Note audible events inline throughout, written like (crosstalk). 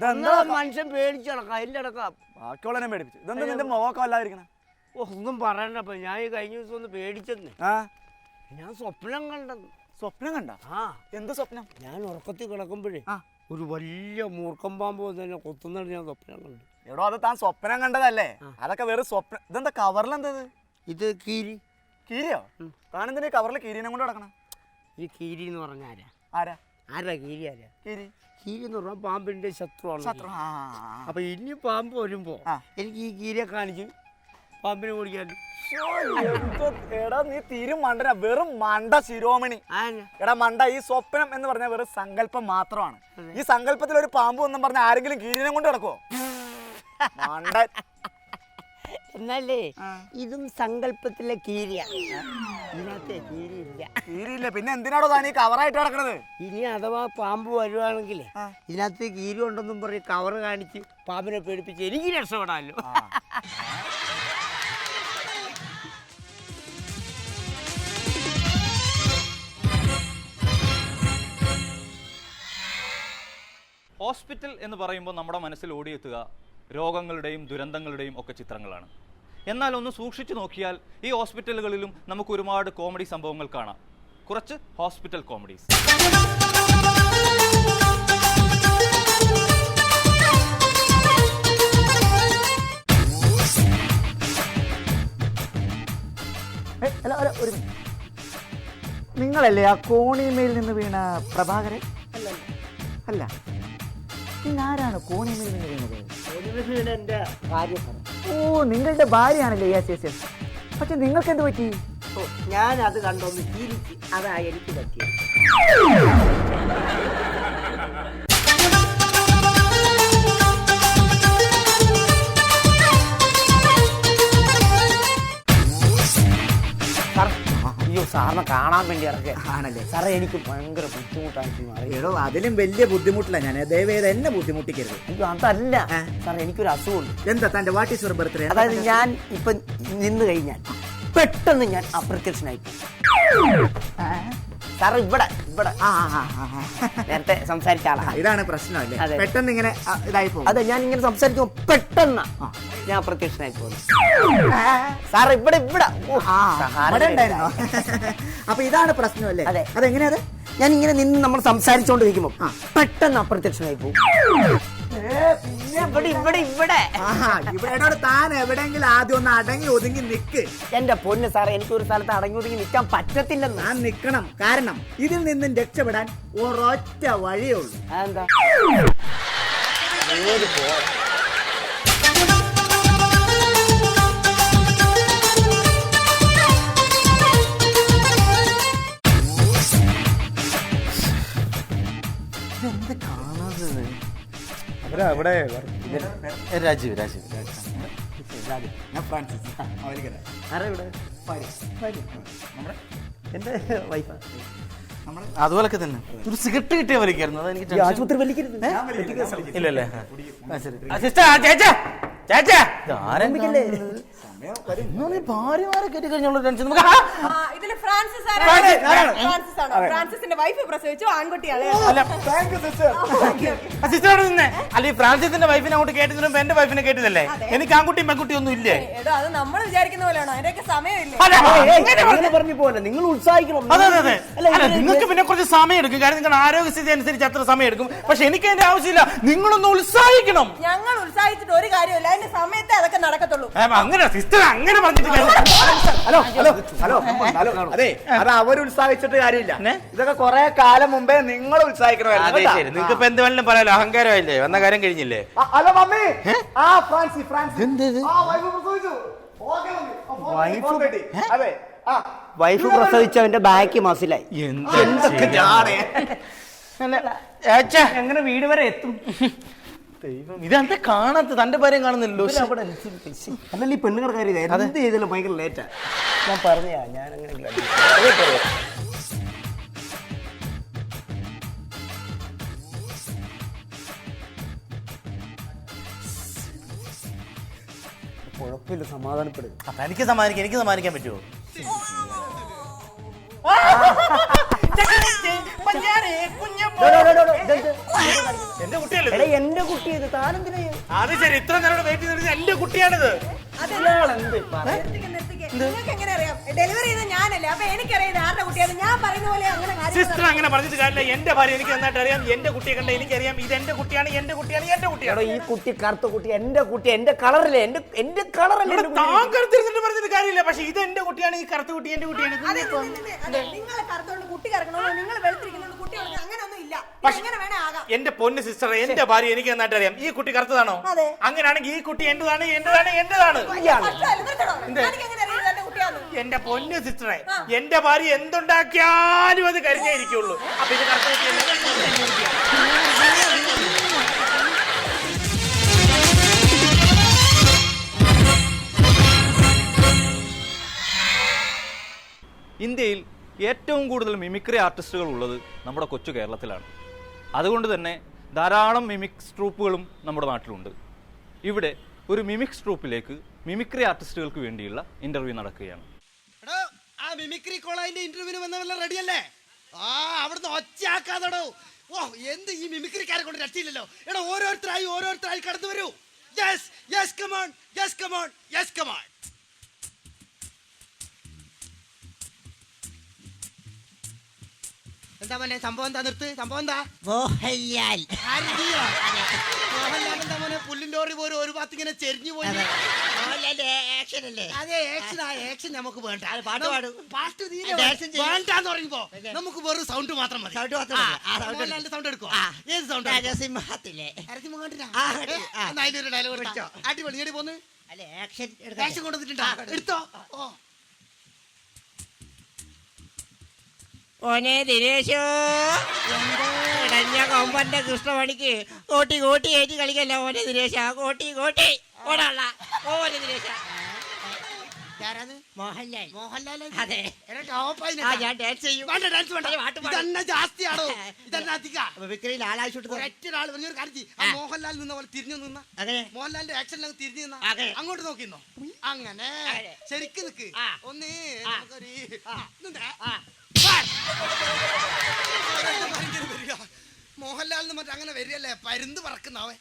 മനുഷ്യൻ പേടിച്ചു കിടക്കാം അതിന്റെ അടക്കാം. ബാക്കിയുള്ളതിനെ പേടിപ്പിച്ചു. ഇതെന്താ നിന്റെ മുഖമൊക്കെ ഒന്നും പറയണ്ടപ്പ ഞാൻ ഈ കഴിഞ്ഞ ദിവസം ഒന്ന് പേടിച്ചെന്ന്. ആ? ഞാൻ സ്വപ്നം കണ്ടെന്ന് സ്വപ്നം കണ്ട? ആ. എന്ത് സ്വപ്നം? ഞാൻ ഉറക്കത്തിൽ കിടക്കുമ്പോഴേ ആ. ഒരു വലിയ മൂർക്കം പാമ്പ് വന്ന് എന്നെ കൊത്തുന്നത് ഞാൻ സ്വപ്നം കണ്ടു. എടോ അത് താൻ സ്വപ്നം കണ്ടതല്ലേ. അതൊക്കെ വേറെ സ്വപ്നം ഇതെന്താ കവറിലെന്തത് ഇത്? കീരി. കീരിയോ. താനെന്തിനാ കവറിൽ കീരിനെ കൊണ്ട് കിടക്കണം ഈ കീരി എന്ന് പറഞ്ഞ ആരാ? ആരാ? ആരാ കീരി ആരാ? കീരി. കീരി എന്ന് പറഞ്ഞാൽ പാമ്പിന്റെ ശത്രുവാണ് ശത്രു ആ. അപ്പൊ ഇനി പാമ്പ് വരുമ്പോ ആ. എനിക്ക് ഈ കീരിയെ കാണിച്ച് പാമ്പിനെ ഓടിക്കാൻ ശ്ശോ, എന്തോ, എടാ നീ തീരും മണ്ടന. വെറും മണ്ട ശിരോമണി. എടാ മണ്ട ഈ സ്വപ്നം എന്ന് പറഞ്ഞാൽ വെറും സങ്കല്പം മാത്രമാണ്. ഈ സങ്കല്പത്തിൽ ഒരു പാമ്പ് എന്നും പറഞ്ഞ ആരെങ്കിലും കീരിനെ കൊണ്ട് കിടക്കുവോ (laughs) മണ്ട എന്നല്ലേ ഇതും സങ്കല്പത്തിലെ കീരിയാണ് ഇതിനകത്തെ കീരി ഇല്ല കീരിയില്ല. പിന്നെ എന്തിനാടോ താൻ ഈ കവറായിട്ട് കിടക്കണത്? ഇനി അഥവാ പാമ്പ് വരുവാണെങ്കിൽ. ഇതിനകത്ത് കീരി ഉണ്ടെന്നും പറഞ്ഞ് കവറ് കാണിച്ച് പാമ്പിനെ പേടിപ്പിച്ച് എനിക്ക് രക്ഷപ്പെടാമല്ലോ. ഹോസ്പിറ്റൽ എന്ന് പറയുമ്പോൾ നമ്മുടെ മനസ്സിൽ ഓടിയെത്തുക. രോഗങ്ങളുടെയും ദുരന്തങ്ങളുടെയും ഒക്കെ ചിത്രങ്ങളാണ്. എന്നാൽ ഒന്ന് സൂക്ഷിച്ചു നോക്കിയാൽ ഈ ഹോസ്പിറ്റലുകളിലും നമുക്ക് ഒരുപാട് കോമഡി സംഭവങ്ങൾ കാണാം. കുറച്ച് ഹോസ്പിറ്റൽ കോമഡീസ്. അല്ല, അല്ല, ഒരു minute. നിങ്ങളല്ലേ ആ കോണിമേൽ നിന്ന് വീണ പ്രഭാകരൻ? അല്ല. നിങ്ങൾ ആരാണ് കോണിമേൽ നിന്ന് വീണത്? ഭാര്യ ഓ നിങ്ങളുടെ ഭാര്യയാണല്ലേ? യെസ് യെസ് യെസ് പക്ഷെ നിങ്ങൾക്ക് എന്ത് പറ്റി? ഓ, ഞാൻ അത് കണ്ടൊന്ന് ചിരിച്ച് അതാ എനിക്ക് പറ്റിയത്. അയ്യോ സാറിനെ കാണാൻ വേണ്ടി ഇറക്കുക ആണല്ലേ? സാറേ എനിക്ക് ഭയങ്കര ബുദ്ധിമുട്ടായിട്ട് മാറി. എടോ അതിലും വലിയ ബുദ്ധിമുട്ടില്ല ഞാൻ. ദയവേത് എന്നെ ബുദ്ധിമുട്ടിക്കരുത്. അയ്യോ അതല്ല. സാറേ എനിക്കൊരു അസുഖമുണ്ട്. എന്താ തന്റെ വാട്ട് ഈസ് യുവർ ബർത്ത്ഡേ അതായത് ഞാൻ ഇപ്പൊ നിന്ന് കഴിഞ്ഞാൽ പെട്ടെന്ന് ഞാൻ അപ്രത്യക്ഷനായി പോകും സാർ ഇവിടെ ഇവിടെ. ആ ആ, ആ, ആ. നേരത്തെ സംസാരിച്ച ആളാ. ഇതാണ് പ്രശ്നം അല്ലേ? പെട്ടെന്ന് ഇങ്ങനെ ഇതായി പോകും. അതെ ഞാൻ ഇങ്ങനെ സംസാരിച്ചു പെട്ടെന്ന് ഞാൻ അപ്രത്യക്ഷനായി പോകുന്നു. സാർ ഇവിടെ ഇവിടെ. ഓ, അവിടെ ഉണ്ടായിരുന്നോ? അപ്പൊ ഇതാണ് പ്രശ്നം അല്ലേ? അതെ. അതെങ്ങനെയാ അത്? ഞാൻ ഇങ്ങനെ നിന്ന് നമ്മൾ സംസാരിച്ചോണ്ടിരിക്കുമ്പോ പെട്ടെന്ന് അപ്രത്യക്ഷനായി പോകും. ഇവിടെ ഇവിടെ ഇവിടെ ഇവിടെ. താൻ എവിടെയെങ്കിലും ആദ്യം ഒന്ന് അടങ്ങി ഒതുങ്ങി നിക്ക്. എന്റെ പൊന്ന് സാറേ എനിക്ക് ഒരു സ്ഥലത്ത് അടങ്ങി ഒതുങ്ങി നിൽക്കാൻ പറ്റത്തില്ലെന്ന്. ഞാൻ നിക്കണം. കാരണം ഇതിൽ നിന്നും രക്ഷപ്പെടാൻ ഒരൊറ്റ വഴിയേ ഉള്ളൂ. അതെന്താ? രാജീവ് രാജീവ് ഞാൻ ഫ്രാൻസിസ്. അവലിക്കര. ആരാ ഇവിടെ എന്റെ വൈഫാ. അതുപോലൊക്കെ തന്നെ. ഒരു സിഗരറ്റ് കിട്ടിയ വലിക്കായിരുന്നു അതെനിക്ക്. ആശുപത്രി വലിക്കരുത്. ഇല്ലല്ലേ? ചേച്ചാ, ചേച്ചാ. ഇതാരാ ഈ ഭാര്യമാരെ കയറ്റി കഴിഞ്ഞുള്ള ടെൻഷൻ നമുക്ക് ആ, ആ, ഇതിൽ ഫ്രാൻസിസ് ഫ്രാൻസിസ്, ആരാണ്? ആരാണ്? ഫ്രാൻസിസ് ആണോ? ഫ്രാൻസിന്റെ വൈഫ് പ്രസവിച്ചു ആൺകുട്ടിയാണ്. അല്ല, ആ, സിസ്റ്റർ അവിടെ നിന്നേ. അല്ല ഈ ഫ്രാൻസിന്റെ വൈഫിനെ അങ്ങോട്ട് കേട്ടിരുന്നപ്പോ എന്റെ വൈഫിനെ കേട്ടില്ലല്ലേ? എനിക്ക് ആൺകുട്ടിയും പെൺകുട്ടിയും ഒന്നും ഇല്ലേ എടോ അത് നമ്മൾ വിചാരിക്കുന്ന പോലെയാണോ? അതിന്റെയൊക്കെ സമയമില്ലേ? അല്ല, അങ്ങനെ പറഞ്ഞു. അങ്ങനെ പറഞ്ഞു പോലെ നിങ്ങൾ ഉത്സാഹിക്കണം. അതെ അതെ അതെ. അല്ല, അല്ല ഇവർ നിങ്ങൾക്ക് പിന്നെ കുറച്ച് സമയം എടുക്കും കാരണം നിങ്ങളുടെ ആരോഗ്യസ്ഥിതി അനുസരിച്ച് അത്ര സമയം എടുക്കും പക്ഷെ എനിക്ക് അതിന്റെ ആവശ്യമില്ല. നിങ്ങളൊന്ന് ഉത്സാഹിക്കണം. ഞങ്ങൾ ഉത്സാഹിച്ചിട്ട് ഒരു കാര്യമില്ല അതിന്റെ സമയത്തെ അതൊക്കെ നടക്കത്തുള്ളൂ. ഏ, അങ്ങനെ സിസ്റ്റർ അങ്ങനെ പറഞ്ഞിട്ട് കാര്യമില്ല. ഹലോ ഹലോ ഹലോ ഹലോ അതെ അത് അവർ ഉത്സാഹിച്ചിട്ട് കാര്യമില്ല. ഇതൊക്കെ കുറെ കാലം മുമ്പേ നിങ്ങൾ അതെ ഉത്സാഹിക്കണമായിരുന്നു ശരി. നിങ്ങൾക്ക് ഇപ്പൊ എന്ത് വേണമെങ്കിലും പറയാലോ. അഹങ്കാരമായില്ലേ? വന്ന കാര്യം കഴിഞ്ഞില്ലേ? Hello mummy. ആ ഫ്രാൻസി ഫ്രാൻസി. അതെ. ആ. വൈഫ് പ്രസവിച്ചവന്റെ ബാക്ക് മസിലായി. എന്തൊക്കെ എങ്ങനെ വീട് വരെ എത്തും? ഇതെന്താ കാണാത്ത തന്റെ ഭാര്യം കാണുന്നില്ലല്ലോ. അല്ലല്ല ഈ പെണ്ണുങ്ങളുടെ കാര്യം എന്ത് ചെയ്താലും ഭയങ്കര ലേറ്റാ. ഞാൻ പറഞ്ഞാ ഞാൻ അങ്ങനെ കുഴപ്പമില്ല സമാധാനപ്പെടും. അപ്പൊ എനിക്ക് സമ്മാനിക്കാം എനിക്ക് സമ്മാനിക്കാൻ പറ്റുമോ എന്റെ കുട്ടിയല്ലേ എടാ എന്റെ കുട്ടി ഇത് താനെന്തിനാ അത് ശരി ഇത്ര നേരം വെയിറ്റ് ചെയ്തിട്ട് എന്റെ കുട്ടിയാണിത്. നിർത്തിക്ക്. നിങ്ങൾക്ക് എങ്ങനെ അറിയാം? ഡെലിവറി ചെയ്ത ഞാനല്ലേ. അപ്പൊ എനിക്കറിയാം ഇത് ആരുടെ കുട്ടിയാണ് ഞാൻ പറയുന്ന പോലെ അങ്ങനെ സിസ്റ്റർ അങ്ങനെ പറഞ്ഞിട്ട് കാര്യമില്ല. എന്റെ ഭാര്യ എനിക്ക് നന്നായിട്ട് അറിയാം. എന്റെ കുട്ടിയെ കണ്ട എനിക്കറിയാം. ഇത് എന്റെ കുട്ടിയാണ് എന്റെ കുട്ടിയാണ് എന്റെ എടോ കുട്ടിയാണ് ഈ കുട്ടി കറുത്ത കുട്ടി എന്റെ കുട്ടി എന്റെ കളറിലെ എന്റെ എന്റെ കളറല്ലേ ഇവിടെ താൻ കറുത്തിരുന്നിട്ട് പറഞ്ഞിട്ട് കാര്യമില്ല. പക്ഷെ ഇത് എന്റെ കുട്ടിയാണ് ഈ കറുത്ത കുട്ടി എന്റെ കുട്ടിയാണ്. ഇത് അതെ അതെ, അതെ. നിങ്ങളെ കറുത്തോണ്ട് കുട്ടി കറക്കണോ നിങ്ങൾ വെളുത്തിരിക്കുന്നത് കുട്ടി കറക്കണം അങ്ങനെയൊന്നും എന്റെ പൊന്ന് സിസ്റ്റർ എന്റെ ഭാര്യ എനിക്ക് നന്നായിട്ട് അറിയാം ഈ കുട്ടി കറുത്തതാണോ? അങ്ങനെയാണെങ്കിൽ ഈ കുട്ടി എന്റേതാണ് എന്റേതാണ് എന്റേതാണ്? എന്റെ പൊന്ന് സിസ്റ്ററെ എന്റെ ഭാര്യ എന്തുണ്ടാക്കിയാലും അത് കരുതേ ഇരിക്കുള്ളൂ. അപ്പൊ ഇത് കറുത്ത? ഇന്ത്യയിൽ ഏറ്റവും കൂടുതൽ മിമിക്രി ആർട്ടിസ്റ്റുകൾ ഉള്ളത് നമ്മുടെ കൊച്ചു കേരളത്തിലാണ്. അതുകൊണ്ട് തന്നെ ധാരാളം മിമിക്സ് ട്രൂപ്പുകളും നമ്മുടെ നാട്ടിലുണ്ട്. ഇവിടെ ഒരു മിമിക്സ് ട്രൂപ്പിലേക്ക് മിമിക്രി ആർട്ടിസ്റ്റുകൾക്ക് വേണ്ടിയുള്ള ഇന്റർവ്യൂ നടക്കുകയാണ്. ആ മിമിക്രി കോളേജിന്റെ ഇന്റർവ്യൂവിന് വന്നവരെല്ലാം റെഡിയല്ലേ ആ അവിടുന്ന് ഒച്ചയാക്കാതടോ. ഓ എന്ത് ഈ മിമിക്രിക്കാരെ കൊണ്ട് രക്ഷയില്ലല്ലോ. എടാ ഓരോരുത്തരായി ഓരോരുത്തരായി കടന്നു വരൂ. Yes yes come on yes come on yes come on എന്താ മോനെ? സംഭവം എന്താ? നിർത്ത്. സംഭവം എന്താ? മോഹൻലാൽ. ആര്? മോഹൻലാൽ എന്താ മോനെ? പുല്ലിന്റെ ഓറി പോലും ഒരു ഭാഗത്ത് ഇങ്ങനെ ചെരിഞ്ഞു പോയി. മോഹൻലാലിന്റെ ആക്ഷൻ അല്ലേ? അതെ ആക്ഷൻ ആ ആക്ഷൻ നമുക്ക് വേണ്ട. പാട്ട് പാടും. പാട്ട് തീരെ ഡാൻസും ചെയ്യും. വേണ്ടാന്ന് പറയുമ്പോ നമുക്ക് വെറും സൗണ്ട് മാത്രം മതി. Sound മാത്രം മതി. ആ, sound മോഹൻലാലിന്റെ സൗണ്ട് എടുക്കോ ആ. ഏത് സൗണ്ട് രാജസിംഹത്തിലെ ആ, ആ. അതിലൊരു ഡയലോഗ് അടിപൊളി. ഇങ്ങോട്ട് പോന്ന്. അല്ലെ ആക്ഷൻ ആക്ഷൻ കൊണ്ടുവന്നിട്ടുണ്ടോ? എടുത്തോ. ഓ ഓനെ ദിനേശോ ഇടഞ്ഞ കൊമ്പന്റെ കൃഷ്ണമണിക്ക് കോട്ടി കോട്ടി ഏറ്റി കളിക്കല്ല ഓനെ ദിനേശ? കോട്ടി കോട്ടി. ഓടാള ഓനെ ദിനേശ. മോഹൻലാൽ. മോഹൻലാൽ? അതെ. ആ ഞാൻ ഡാൻസ് ചെയ്യും. വേണ്ട ഡാൻസ് വേണ്ട. അതെ, പാട്ട് പാടും. ഇതെന്നെ ജാസ്തിയാണോ (laughs) ഇതെന്നെ അധിക. വിക്രയിൽ ആളാഴ്ച ഒരൊറ്റ ഒരാൾ വലിയൊരു കാര്യം ആ ആ. മോഹൻലാൽ നിന്ന പോലെ തിരിഞ്ഞു നിന്ന. അങ്ങനെ മോഹൻലാലിന്റെ ആക്ഷനിൽ തിരിഞ്ഞു നിന്ന. അങ്ങോട്ട് നോക്കിന്നോ? അങ്ങനെ. ശരിക്കും നിക്ക്. ഒന്ന്. നമുക്കൊരു നിന്നേ. എന്ന് മറ്റേ അങ്ങനെ വരികയല്ലേ? പരുന്ത് പറക്കുന്നാവേ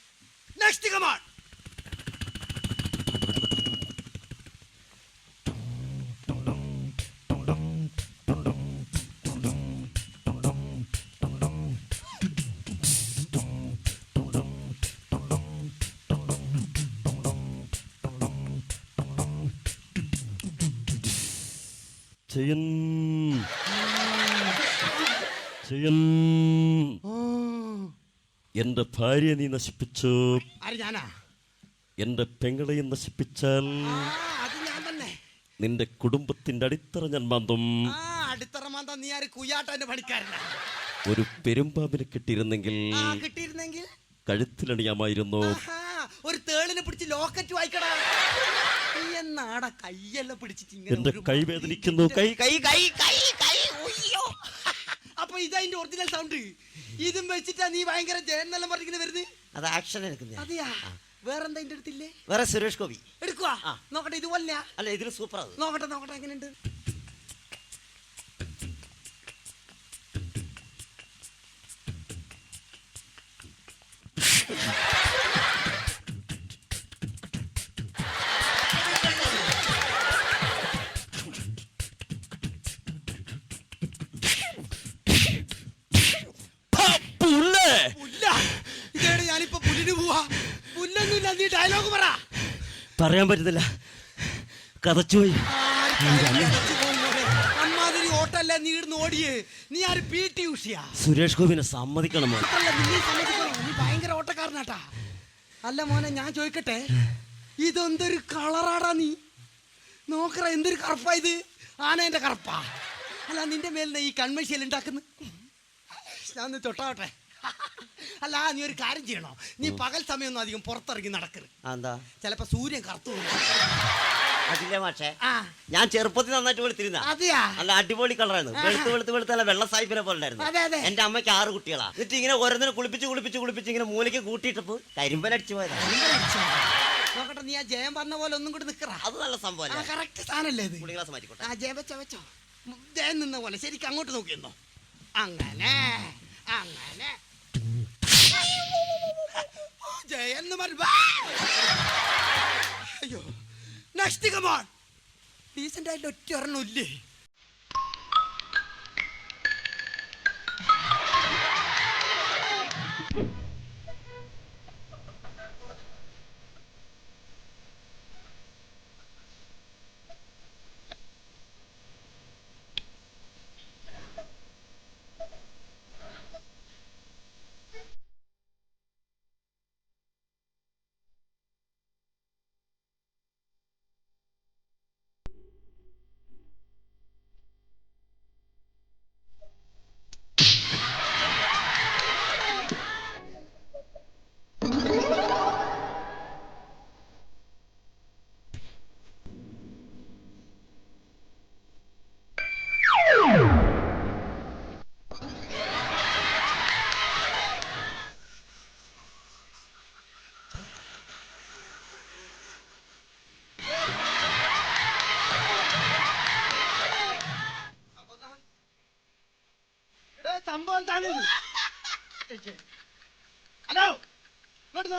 നെക്സ്റ്റ് കമാൺ ചെയ്യൻ എന്റെ ഭാര്യ നീ നശിപ്പിച്ചു. എന്റെ പെങ്ങളെയും നശിപ്പിച്ചാൽ നിന്റെ കുടുംബത്തിന്റെ അടിത്തറ ഞാൻ മാന്തും. അടിത്തറ മാന്താ നീ ആര് കുയ്യാട്ടന്റെ പണിക്കാരനാ? ഒരു പെരുമ്പാമ്പിനെ കിട്ടിയിരുന്നെങ്കിൽ കിട്ടിയിരുന്നെങ്കിൽ? കഴുത്തിലണിയാമായിരുന്നു. ഒരു തേളിനെ പിടിച്ച് ലോക്കറ്റ് വായിക്കടാ. എന്നാടാ കൈയല്ല പിടിച്ചിട്ട് എന്റെ കൈ വേദനിക്കുന്നു. കൈ കൈ കൈ കൈ. അപ്പൊ ഇതതിന്റെ ഒറിജിനൽ സൗണ്ട് ഇതും വെച്ചിട്ടാ നീ ഭയങ്കര ജയന്നെല്ലാം പറഞ്ഞിങ്ങനെ വരുന്നത് അത് ആക്ഷൻ എടുക്കുന്ന. അതെയാ? വേറെന്താ ഇന്റെ അടുത്തില്ലേ? വേറെ സുരേഷ് ഗോപി. എടുക്കുവാ? നോക്കട്ടെ ഇതുപോലെ അല്ല ഇതിന് സൂപ്പർ നോക്കട്ടെ നോക്കട്ടെ എങ്ങനെയുണ്ട്? ഡയലോഗ് പറ. പറയാൻ പറ്റത്തില്ല. കഥച്ചുപോയി അമ്മാതിരി ഓട്ടല്ല നീ ഇടുന്ന് ഓടിയേ? നീ ആര് പി ടി ഉഷിയാ? സുരേഷ് ഗോപിനെ സമ്മതിക്കണം. അല്ല നീ ഭയങ്കര ഓട്ടക്കാരനാട്ടാ. അല്ല മോനെ ഞാൻ ചോദിക്കട്ടെ? ഇതെന്തൊരു കളറാടാ നീ? നോക്കറ എന്തൊരു കറുപ്പാ ഇത്? ആനേന്റെ കറുപ്പാ. അല്ല നിന്റെ മേലിനെ ഈ കൺമശിയൽ ഉണ്ടാക്കുന്നു ഞാൻ ഒന്ന് തൊട്ടാവട്ടെ. (laughs) അല്ല നീ ഒരു കാര്യം ചെയ്യണോ? നീ പകൽ സമയമൊന്നും അധികം പുറത്തിറങ്ങി നടക്കരുത്. എന്താ? ചിലപ്പോ സൂര്യൻ കറുത്തു. അതില്ലേ മാഷേ? ഞാൻ ചെറുപ്പത്തിൽ നന്നായിട്ട് വെളുത്തിരുന്ന. അതെയാ? നല്ല അടിപൊളി കളറായിരുന്നു. വെളുത്ത് വെളുത്ത് വെളുത്ത് നല്ല വെള്ള സായിപ്പിനെ പോലെ. ഉണ്ടായിരുന്നു. എന്റെ അമ്മയ്ക്ക് ആറ് കുട്ടികളാ. എന്നിട്ട് ഇങ്ങനെ ഓരോന്നിനെ കുളിപ്പിച്ച് കുളിപ്പിച്ച് കുളിപ്പിച്ച് ഇങ്ങനെ മൂലയ്ക്ക് കൂട്ടിയിട്ടപ്പോ കരിമ്പനടിച്ചു പോയതാ. നോക്കട്ടെ നീ ആ ജയം പറഞ്ഞ പോലെ ഒന്നും കൂടി നിക്കറ. അത് നല്ല സംഭവം ആ കറക്റ്റ് സാധനല്ലേ ഇത്? കുളി ഗ്ലാസ് മാറ്റിക്കോട്ടെ. ആ ജയം വെച്ചോ വെച്ചോ. ജയം നിന്ന പോലെ. ശരിക്കും അങ്ങോട്ട് നോക്കിയെന്നോ? അങ്ങനെ അങ്ങനെ. അയ്യോ നെക്സ്റ്റ് കമോൺ ഒറ്റ ഒരെണ്ണം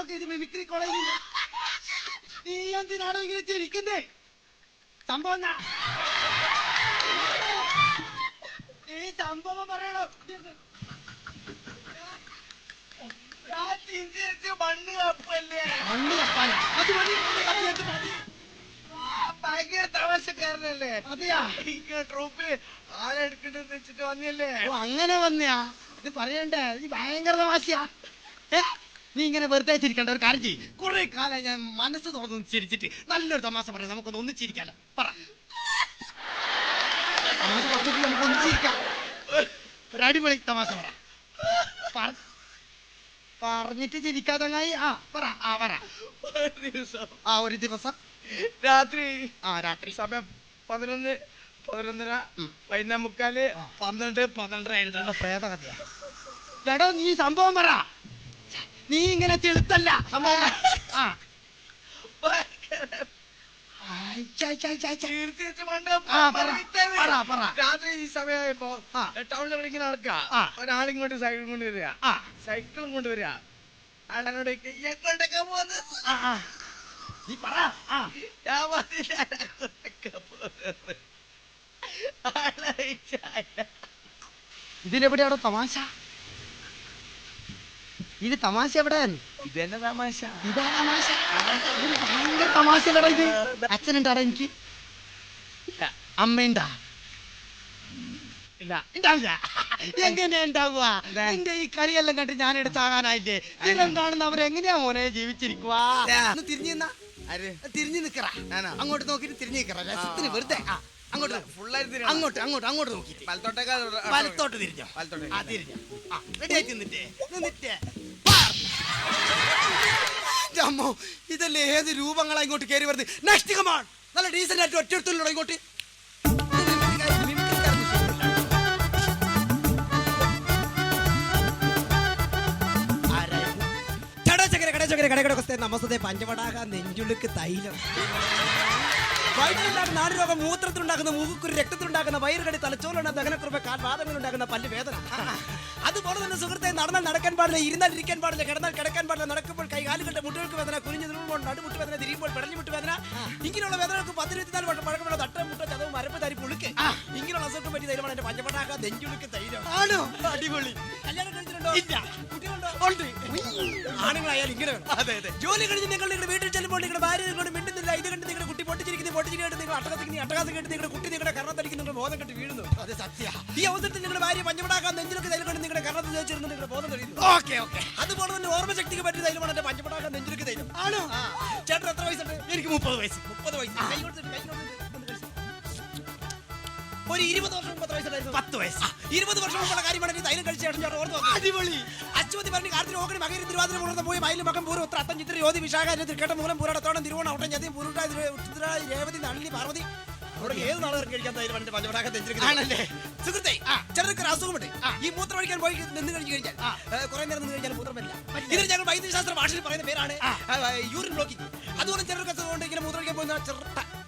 നോക്ക് ഇത് മിമിക്രി കോളേജിൽ നീ എന്തിനാണോ ഇങ്ങനെ ചിരിക്കുന്നേ? സംഭവം ഈ സംഭവം പറയണോ? മണ്ണ് കപ്പല്ലേ? മണ്ണ് കപ്പാനാ? അത് മതി മണ്ണ് കപ്പിയത് മതി. ഭയങ്കര തമാശക്കാരനല്ലേ? അതെയാ? ഈ ആരെടുക്കണ്ടെന്ന് വെച്ചിട്ട് വന്നല്ലേ? അങ്ങനെ വന്നയാ? ഇത് പറയണ്ടേ? നീ ഭയങ്കര തമാശയാ. ഏ? നീ ഇങ്ങനെ വെറുതെ ചിരിക്കേണ്ട ഒരു കാര്യം ചെയ്യും. കുറെ കാലം ഞാൻ മനസ്സ് തുറന്ന് ചിരിച്ചിട്ട് നല്ലൊരു തമാശ പറയാം. നമുക്കൊന്ന് ഒന്നിച്ചിരിക്കാലോ പറ. തമാശ പറഞ്ഞിട്ട് നമുക്കൊന്ന് ഒന്നിച്ചിരിക്കാം ഒരു അടിപൊളി തമാശ പറ. പറ. പറഞ്ഞിട്ട് ചിരിക്കാതങ്ങായി. ആ പറ. ആ പറ. ആ ഒരു ദിവസം. രാത്രി. ആ രാത്രി. സമയം പതിനൊന്ന് പതിനൊന്നര വൈകുന്നേരം മുക്കാൽ പന്ത്രണ്ട് പന്ത്രണ്ടര എഴുതേണ്ട പ്രേത കഥയാ എടോ നീ സംഭവം പറ. നീ ഇങ്ങനെ ചെളുത്തല്ല. രാത്രി ഈ സമയമായപ്പോ. ടൗണിൽ ഇങ്ങനെ നടക്കുക. ഒരാളിങ്ങോട്ട് സൈക്കിൾ കൊണ്ട് വരിക. ആ. സൈക്കിളും കൊണ്ട് വരിക. അയാളോട് എങ്ങോട്ടൊക്കെ പോകുന്നത്. നീ പറ. ഞാൻ പറഞ്ഞില്ല അങ്ങോട്ടൊക്കെ അവിടെ തമാശ? ഇത് തമാശ എവിടെ ഇതെന്നെ തമാശ. ഇതാ തമാശ. ഭയങ്കര തമാശയല്ലടാ ഇത്? അച്ഛനുണ്ടാടാ എനിക്ക്? അമ്മയുണ്ടാ ഇല്ല ഉണ്ടാവില്ല എങ്ങനെ ഉണ്ടാവുക എന്റെ ഈ കളിയെല്ലാം കണ്ട് ഞാൻ എടുത്താകാനായില്ലേ? ഇതെന്താണെന്ന് അവരെങ്ങനെയാ മോനെ ജീവിച്ചിരിക്കുക? തിരിഞ്ഞു തിരിഞ്ഞു നിക്കറാ. അങ്ങോട്ട് നോക്കിട്ട് തിരിഞ്ഞു നിക്കറാ. രസത്തിന് വെറുതെ. അങ്ങോട്ട്. ഫുള്ളായിട്ട് അങ്ങോട്ട് അങ്ങോട്ട് അങ്ങോട്ട് നോക്കി വലത്തോട്ടേക്കാ വലത്തോട്ട് തിരിഞ്ഞോ? വലത്തോട്ടേക്ക്. ആ തിരിഞ്ഞോ? ആ റെഡി ആയിട്ട് നിന്നിട്ടേ നിന്നിട്ടേ. അമ്മോ ഇതല്ലേ ഏത് രൂപങ്ങളാ ഇങ്ങോട്ട് കയറി വരുന്നത് നെക്സ്റ്റ് കമാൺ നല്ല ഡീസന്റ് ആയിട്ട് ഒറ്റയെടുത്തുള്ളൂ ഇങ്ങോട്ട് നമസ്തേ പഞ്ചവടാക നെഞ്ചുളുക്ക് തൈലം വയറ്റിലുണ്ടാകുന്ന നാടുരോഗം മൂത്രത്തിലുണ്ടാകുന്ന മൂക്കുക്കുരു രക്തത്തിലുണ്ടാകുന്ന വയറുകടി തലച്ചോറുണ്ട് ദഹനക്കുറിപ്പ് കാൽവാദങ്ങളുണ്ടാകുന്ന പല്ല് വേദന അതുപോലെ തന്നെ സുഹൃത്തെ നടന്നാൽ നടക്കാൻ പാടില്ല ഇരുന്നാൽ ഇരിക്കാൻ പാടില്ല കിടന്നാൽ കിടക്കാൻ പാടില്ല നടക്കുമ്പോൾ കൈകാലുകളുടെ മുട്ടുകൾക്ക് വേദന കുനിഞ്ഞു നിൽക്കുമ്പോൾ നടുമുട്ട് വേദന തിരിയുമ്പോൾ പിടഞ്ഞു മുട്ട് വേദന. ഇങ്ങനെയുള്ള വേദനകൾക്ക് വട്ടം പഴക്കമുള്ള തട്ട മുട്ട ചതവും മരപ്പ് തരി പുളിക്ക്. ഇങ്ങനെയുള്ള അസുഖം പറ്റി തരുമാണ് എന്റെ പഞ്ചപടാക്ക നെഞ്ചുളുക്ക് തൈലം. ആണോ? അടിപൊളി. കല്യാണം കഴിച്ചിട്ടുണ്ടോ? ഇല്ല. ഉണ്ട്. ആണുങ്ങളായാലും ഇങ്ങനെ അതെ അതെ. ജോലി കഴിഞ്ഞ് നിങ്ങൾ നിങ്ങളുടെ വീട്ടിൽ ചെല്ലുമ്പോൾ നിങ്ങളുടെ ഭാര്യ നിങ്ങളുടെ മിണ്ടുന്നില്ല. ഇത് കണ്ട് നിങ്ങളുടെ കുട്ടി പൊട്ടിച്ചിരിക്കുന്നു പൊട്ടിച്ചിരിക്കുന്നത് നിങ്ങൾ അട്ടകത്തിക്ക് അട്ടകാസം കേട്ട് നിങ്ങളുടെ കുട്ടി നിങ്ങളുടെ കർണത്തടിക്ക് നിങ്ങൾ ബോധം കെട്ട് വീഴുന്നു. അത് സത്യ. ഈ അവസരത്തിൽ നിങ്ങളുടെ ഭാര്യ പഞ്ചപടാക്കാൻ നെഞ്ചിലൊക്കെ തൈലം കൊണ്ട് നിങ്ങളുടെ കർണത്തിൽ ചോദിച്ചിരുന്നു നിങ്ങളുടെ ബോധം കഴിയുന്നു ഓക്കെ ഓക്കെ. അതുപോലെ തന്നെ ഓർമ്മശക്തിക്ക് പറ്റിയ തൈലമാണ് എന്റെ പഞ്ചപടാക്കാൻ നെഞ്ചിലൊക്കെ തൈലം ആണോ? ചേട്ടൻ എത്ര വയസ്സുണ്ട്? എനിക്ക് മുപ്പത് വയസ്സ്. മുപ്പത് വയസ്സ്. കൈ കൊടുത്തിട്ട് കൈ കൊടുത്തിട്ട്. ഒരു ഇരുപത് വർഷം മുമ്പ് വയസ്സുണ്ടായിരുന്നു? പത്ത് വയസ്സ്. ഇരുപത് വർഷം മുമ്പുള്ള കാര്യമാണ് ഈ തൈലം കഴിച്ച ശേഷം ഓർത്ത് നോക്ക്. അടിപൊളി. അച്ചുമതി പറഞ്ഞ് കാർത്തിന് ഓക്കണി മകരി തിരുവാതിര മുഴുവൻ പോയി മയിൽ മകം പൂരം ഉത്ര അത്തം ചിത്ര യോതി വിശാഖ തൃക്കേട്ട മൂലം പൂരടത്തോളം തിരുവോണം ഒട്ടം ചതയും പൂരുട്ടായി രേവതി നളിനി പാർവതി. അവിടെ ഏത് നാളെ കഴിക്കാൻ തൈലം പഞ്ചവടാക്ക ആണല്ലേ? സുഹൃത്തെ ചിലർക്ക് ഒരു അസുഖമുണ്ട് ഈ മൂത്രം ഒഴിക്കാൻ പോയി നിന്ന് കഴിഞ്ഞു കഴിഞ്ഞാൽ കുറെ നേരം നിന്ന് കഴിഞ്ഞാൽ മൂത്രം വരില്ല. ഇതിന് ഞങ്ങൾ വൈദ്യശാസ്ത്ര ഭാഷയിൽ പറയുന്ന പേരാണ് യൂറിൻ ബ്ലോക്കിംഗ്. അതുപോലെ ചിലർക്ക് അസുഖമുണ്ട് ഇങ്ങനെ മൂത്രം ഒഴിക്കാൻ പോകുന്ന ചെറുട്ട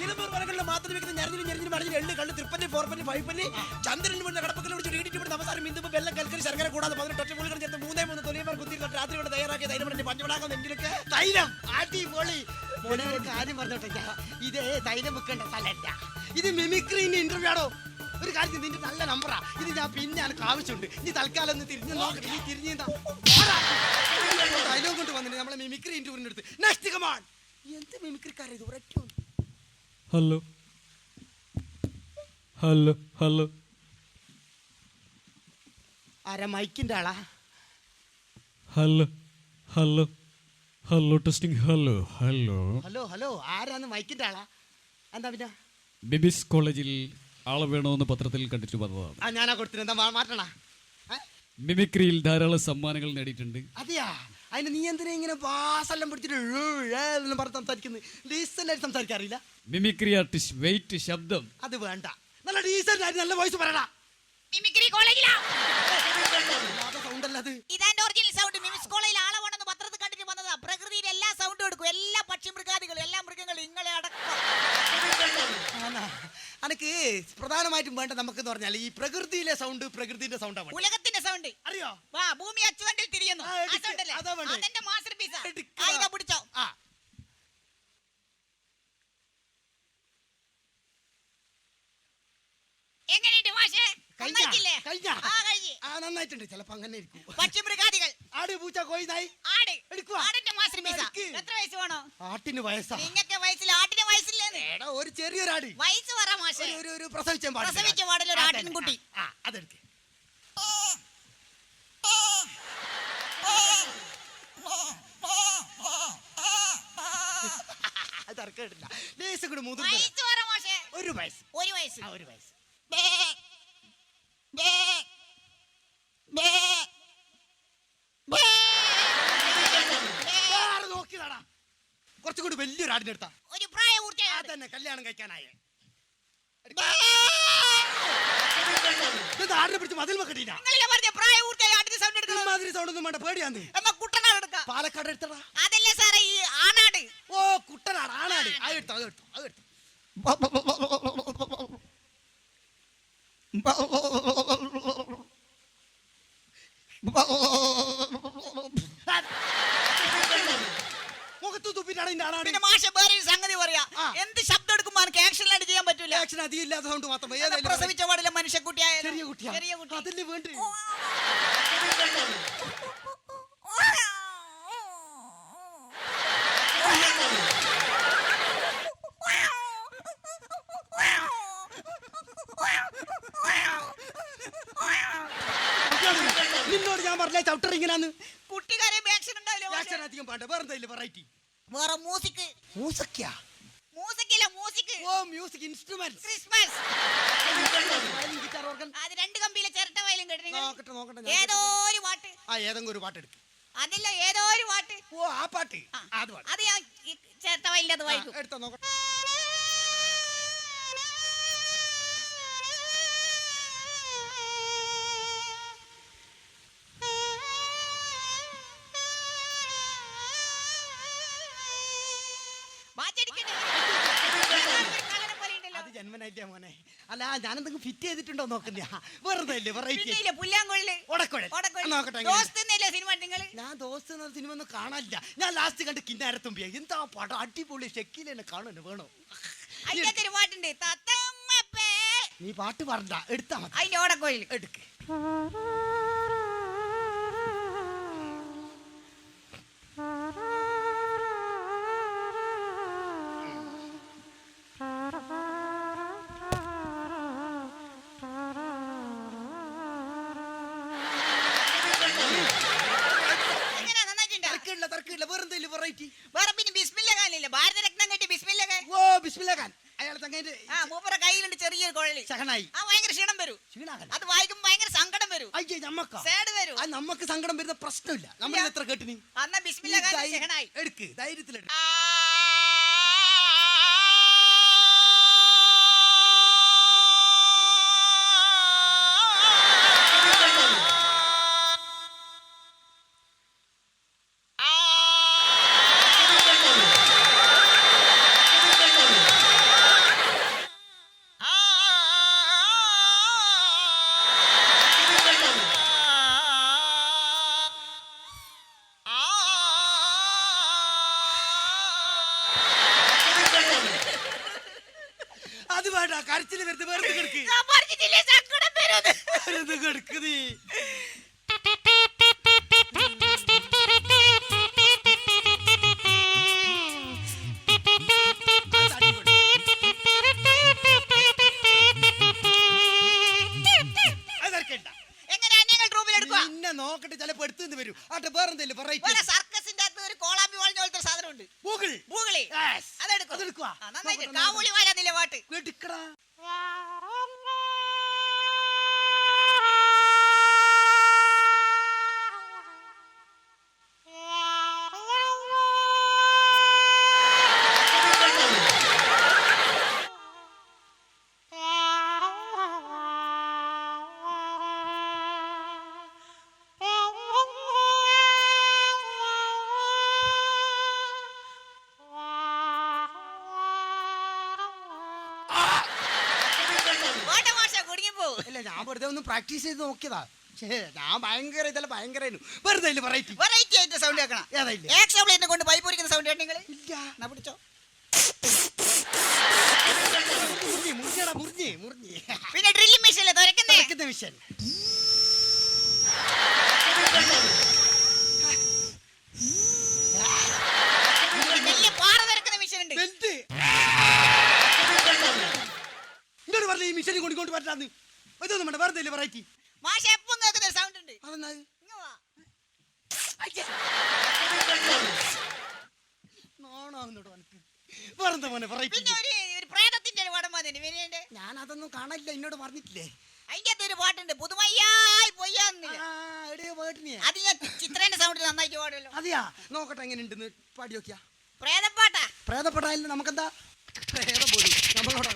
നിലമ്പൂർ മലകളിൽ മാത്രം വെക്കുന്ന ഞരഞ്ഞു ഞരഞ്ഞു മണിഞ്ഞിന് എള്ള് കള്ള് തൃപ്പന്നി ഫോർപ്പന്നി ഫൈപ്പന്നി ചന്ദ്രൻ വീണ് കടപ്പക്കൽ പിടിച്ച് ഇടിയിട്ട് വിടുന്ന അവസാനം ഇന്ദുപ്പ് വെള്ളം കൽക്കരി ശർക്കര കൂടാതെ പതിനെട്ട് പുളികൾ ചേർത്ത് മൂന്നേ മൂന്ന് തൊലിയമാർ കുത്തി തൊട്ട് രാത്രി കൊണ്ട് തയ്യാറാക്കിയ തൈലം പഞ്ചവടാക്കം നെഞ്ചിലൊക്കെ. തൈലം? അടിപൊളി. മോനെ ഒരു കാര്യം പറഞ്ഞോട്ടെ ഇതേ തൈലം വെക്കേണ്ട സ്ഥലമല്ല ഇത് മിമിക്രീന്റെ ഇന്റർവ്യൂ ആണോ? ഒരു കാര്യം നിന്റെ നല്ല നമ്പറാ ഇത് ഞാൻ പിന്നെ എനിക്ക് ആവശ്യമുണ്ട്. നീ തൽക്കാലം ഒന്ന് തിരിഞ്ഞു നോക്കട്ടെ നീ തിരിഞ്ഞു ഡയലോഗ് കൊണ്ട് വന്നിട്ട് നമ്മളെ മിമിക്രി ഇന്റർവ്യൂവിന്റെ അടുത്ത്. നെക്സ്റ്റ് കമാൺ എന്ത് മിമിക്രിക്കാരെ ഇത് ഒരൊറ്റ ഹലോ ഹലോ ഹലോ ആരാ മൈക്കിന്റെ ആളാ? Hello hello hello testing hello hello hello hello ആരാന്ന് മൈക്കിന്റെ ആളാ? എന്താ പിന്നെ? ബിബിസ് കോളേജിൽ ആളെ വേണമെന്ന് പത്രത്തിൽ കണ്ടിട്ട് വന്നതാണ്. ആ ഞാനാ കൊടുത്തിന് എന്താ മാറ്റണ? മിമിക്രിയിൽ ധാരാളം സമ്മാനങ്ങൾ നേടിയിട്ടുണ്ട്. അതെയാ? അതിന് നീ എന്തിനാ ഇങ്ങനെ വാസെല്ലാം പിടിച്ചിട്ട് പറഞ്ഞ് സംസാരിക്കുന്നത് ഡീസന്റ് ആയിട്ട് സംസാരിക്കാറില്ല. മിമിക്രി ആർട്ടിസ്റ്റ് വെയിറ്റ് ശബ്ദം. അത് വേണ്ട. നല്ല ഡീസന്റ് ആയിട്ട് നല്ല വോയിസ് പറയടാ. മിമിക്രി കോളേജിലാ. സൗണ്ട് അല്ല അത്? ഇതാന്റെ ഒറിജിനൽ സൗണ്ട് മിമിക്സ് കോളേജിൽ ആളെ വേണമെന്ന് പത്രത്തിൽ കണ്ടിട്ട് വന്നതാ. പ്രകൃതിയിൽ എല്ലാ സൗണ്ടും എടുക്കും. എല്ലാ പക്ഷി മൃഗാദികളും എല്ലാ മൃഗങ്ങളും ഇങ്ങളെ അടക്കം. അനക്ക് പ്രധാനമായിട്ടും വേണ്ട നമുക്ക് എന്ന് പറഞ്ഞാൽ ഈ പ്രകൃതിയിലെ സൗണ്ട് പ്രകൃതിന്റെ സൗണ്ട് വേണ്ടത്. ഉലകത്തിന്റെ സൗണ്ട് അറിയോ? വാ ഭൂമി അച്ചുവണ്ടിൽ തിരിയുന്നു. ആ, ആ sound അല്ലേ? അതാ വേണ്ടത്. അതെന്റെ മാസ്റ്റർ പീസാ എടുക്കുക. ആ ഇതാ പിടിച്ചോ. ആ. എങ്ങനെയുണ്ട് മാഷേ? കഴിഞ്ഞ നന്നായിട്ടില്ലേ? കഴിഞ്ഞ. ആ കഴിഞ്ഞ്. ആ നന്നായിട്ടുണ്ട്. ചിലപ്പോ അങ്ങനെ ഇരിക്കും. പക്ഷി മൃഗാദികൾ. ആട് പൂച്ച കോഴി നായി. ആട്. എടുക്കുവാ. ആടിന്റെ മാസ്റ്റർ പീസാ എടുക്ക്. എത്ര വയസ്സ് വേണോ? ആട്ടിന് വയസ്സാ. നിങ്ങക്ക് വയസ്സില്ലേന്ന് എടാ ഒരു ചെറിയൊരാട്. വയസ്സ് പറ മാഷേ ഒരു- ഒരു ഒരു പ്രസവിച്ച പാടില്ല. പ്രസവിച്ച പാടില്ല ഒരു ആട്ടിൻ കുട്ടി. ആ അതെടുക്ക്. അത് ഇറക്കിട്ടില്ല ലേശം കൂടി മുതിർന്ന വയസ്സ് പറ മാഷേ ഒരു വയസ്സ്. ഒരു വയസ്സ്. ആ ഒരു വയസ്സ്. ബേ. ബേ. വേറെ നോക്കിയതാടാ കുറച്ചും കൂടി വലിയൊരു ആടിന്റെ അടുത്താ ഒരു പ്രായപൂർത്തിയായ ആട്. അതന്നെ കല്യാണം കഴിക്കാനായേ. ഇത് ആടിനെ പിടിച്ച് മതിൽ നിങ്ങളില്ലേ പറഞ്ഞ പ്രായപൂർത്തിയായ ആടിന്റെ സൗണ്ട് എടുക്കണം ഇമാതിരി സൗണ്ട് ഒന്നും വേണ്ട പേടിയാന്ന് നമ്മ കുട്ടനാട് എടുക്കാം പാലക്കാട് എടുത്തടാ അതല്ലേ സാറേ ഈ ആണാട് ഓ കുട്ടനാട് ആണാട് അത് എടുത്തോ അത് എടുത്തോ അത് എടുത്തോ തുപ്പിട്ടാണ് ആണാട് പിന്നെ മാഷ വേറെ ഒരു സംഗതി പറയാ. ആ. എന്ത് ശബ്ദം എടുക്കുമ്പോ ആക്ഷൻ ആക്ഷനിലായിട്ട് ചെയ്യാൻ പറ്റൂല. ആക്ഷൻ അധികം ഇല്ലാത്ത സൗണ്ട് മാത്രം. ഏതായാലും പ്രസവിച്ച പാടില്ല ചെറിയ കുട്ടിയാ. ചെറിയ കുട്ടി. അതല്ലേ വേണ്ടി നിന്നോട് ഞാൻ പറഞ്ഞ ചവിട്ടർ ഇങ്ങനാന്ന് കുട്ടിക്കാരെ ആക്ഷൻ ഉണ്ടാവില്ല ആക്ഷൻ അധികം പാണ്ട വേറെ എന്തെങ്കിലും വെറൈറ്റി വേറെ മ്യൂസിക് മൂസക്കാ മ്യൂസിക് ഇല്ല മ്യൂസിക് ഓ music instruments Christmas guitar organ അത് രണ്ട് കമ്പിയിലെ ചിരട്ട വയലും കേട്ടോ നിങ്ങൾ? നോക്കട്ടെ നോക്കട്ടെ ഞാൻ ഏതോ ഒരു പാട്ട്. ആ ഏതെങ്കിലും ഒരു പാട്ട് എടുക്ക്. അതല്ല ഏതോ ഒരു പാട്ട്. ഓ ആ പാട്ട്. ആ, അത് പാട്ട് അത് ഞാൻ ചിരട്ട വയലിന്റെ അത് വായിക്കും. എടുത്തോ നോക്കട്ടെ. ഞാനെന്തെങ്കിലും ഫിറ്റ് ചെയ്തിട്ടുണ്ടോ നോക്കുന്ന വെറുതെ വെറൈറ്റി ഞാൻ ദോസ്ത് എന്ന സിനിമ ഒന്നും കാണാനില്ല. ഞാൻ ലാസ്റ്റ് കണ്ട് കിന്നാരത്തുമ്പിയ എന്താ പടം? അടിപൊളി. ഷെക്കിൽ എന്നെ കാണുന്നു വേണോ? നീ പാട്ട് പറഞ്ഞ എടുത്താ മതി. അതിന്റെ ഓടക്കോയിൽ എടുക്ക്. ആട്ടെ വേറെന്തേലും ഒരു പറയട്ടെ സർക്കസിന്റെ അകത്ത് ഒരു കോളാമ്പി വളഞ്ഞ പോലത്തെ സാധനം ഉണ്ട് ഗൂഗിൾ ബൂഗിളി Yes. അതെടുക്കും. അതെടുക്കുവാ. നന്നായിട്ട്. കാവൂളി വാലാന്നില്ലേ നിലപാട്ട്. എടുക്കടാ പ്രാക്ടീസ് ചെയ്ത് നോക്കിയതാ. ഞാൻ ഭയങ്കര ഇതല്ല ഭയങ്കര വെറുതെ വെറൈറ്റി വെറൈറ്റി ആയിട്ട് സൗണ്ട് കേൾക്കണം. ഏതായില്ലേ? എക്സോബ്ലേറ്റിനെ കൊണ്ട് പൈപ്പ് പൊരിക്കുന്ന സൗണ്ട് കേട്ടോ നിങ്ങൾ ഇല്ല. എന്നാ പിടിച്ചോ. പിന്നെ ഡ്രില്ലിംഗ് തുരക്കുന്നേ? തുറക്കുന്ന മിഷൻ മെഷീൻ ഈ മിഷനെ കൊണ്ട് കൊണ്ട് പറ്റാന്ന് ഇതൊന്നും വേണ്ട വെറുതെ വെറൈറ്റി മാഷ എപ്പം നോക്കുന്ന സൗണ്ട് ഉണ്ട്. മോനെ വെറൈറ്റി പിന്നെ ഒരു ഒരു പ്രേതത്തിന്റെ ഒരു പടം വന്നിന് വിനയന്റെ ഞാൻ അതൊന്നും കാണില്ല എന്നോട് പറഞ്ഞിട്ടില്ലേ? അകത്ത് ഒരു പാട്ടുണ്ട് പുതുമയ്യായി പൊയ്യാന്നില്ല ആ എവിടെയോ പോയിട്ടിനെ അത് ഞാൻ ചിത്രേന്റെ സൗണ്ടിൽ നന്നായിട്ട് പാടുമല്ലോ. അതെയാ? നോക്കട്ടെ എങ്ങനെ ഉണ്ടെന്ന് പാടി നോക്കിയാ. പ്രേതപ്പാട്ടാ. പ്രേതപ്പെട്ടായാലും നമുക്കെന്താ? പ്രേതം പോലും. നമ്മളോടാ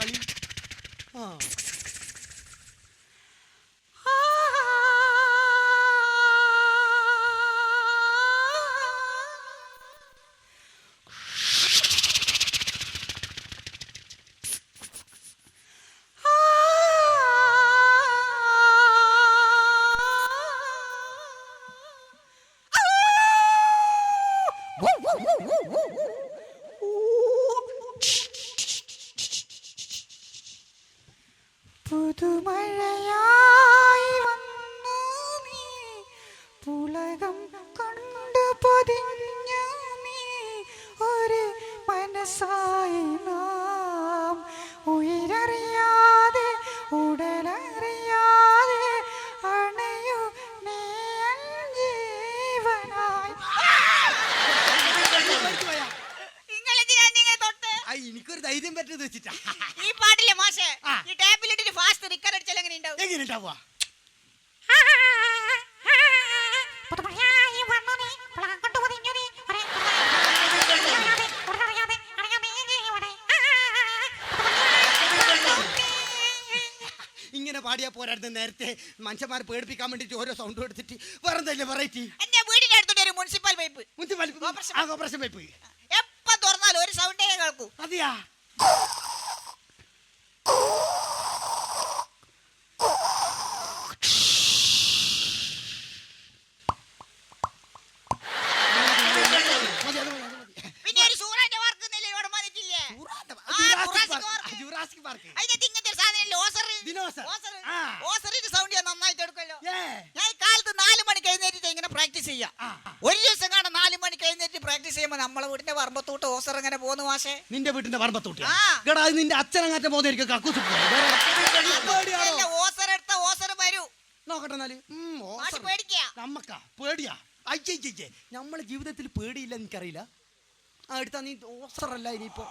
നേരത്തെ മനുഷ്യന്മാരെ പേടിപ്പിക്കാൻ വേണ്ടിട്ട് ഓരോ സൗണ്ട് എടുത്തിട്ട് വേറെന്തല്ലേ വെറൈറ്റി എന്റെ വീടിന്റെ അടുത്തുണ്ട് ഒരു മുനിസിപ്പൽ പൈപ്പ് മുനിസിപ്പൽ ആ ഓപ്പറേഷൻ പൈപ്പ് എപ്പോ തുറന്നാലും ഒരു സൗണ്ടേ കേൾക്കൂ. അതെയാ മതി, അത് മതി, അത് മതി. പിന്നെ ഒരു സൂറാന്റെ വർക്ക് ഇവിടെ വന്നിട്ടില്ലേ ഖുറാന്റെ- ആ, ജുറാസിക് ഖുറാസിക് പാർക്ക്. പാർക്ക്. Jurassic Park. അതിന്റെ ഇങ്ങനത്തെ ഒരു സാധനം ഓസർ ദിനോസർ. ഓസർ ആ. ഓസറിന്റെ സൗണ്ട് ഞാൻ നന്നായിട്ട് എടുക്കല്ലോ ഏ. ഞാൻ ഈ കാലത്ത് നാല് മണിക്ക് എഴുന്നേറ്റ് ഇങ്ങനെ പ്രാക്ടീസ് ചെയ്യാം ആ, ആ. ഒരു ദിവസം കാണാൻ നാല് മണിക്ക് എഴുന്നേറ്റ് പ്രാക്ടീസ് ചെയ്യുമ്പോൾ നമ്മളെ വീടിന്റെ പറമ്പത്തൂട്ട് പോന്നു മാഷേ. നിന്റെ വീട്ടിന്റെ പറമ്പത്തൂട്ടി ആ. അത് നിന്റെ അച്ഛനങ്ങാറ്റം പോകുന്നതായിരിക്കും കക്കൂസ് പേടിയാണോ? ഓസർ എടുത്ത ഓസർ വരൂ. നോക്കട്ടെ എന്നാൽ. ഉം, മാഷ് ഓസറ്. പേടിക്കാ. നമ്മക്കാ? പേടിയാ? അയ്യേ നമ്മളെ ജീവിതത്തിൽ പേടിയില്ല എനിക്കറിയില്ല. ആ എടുത്താ നീ ഓസറല്ല ഇനിയിപ്പോ.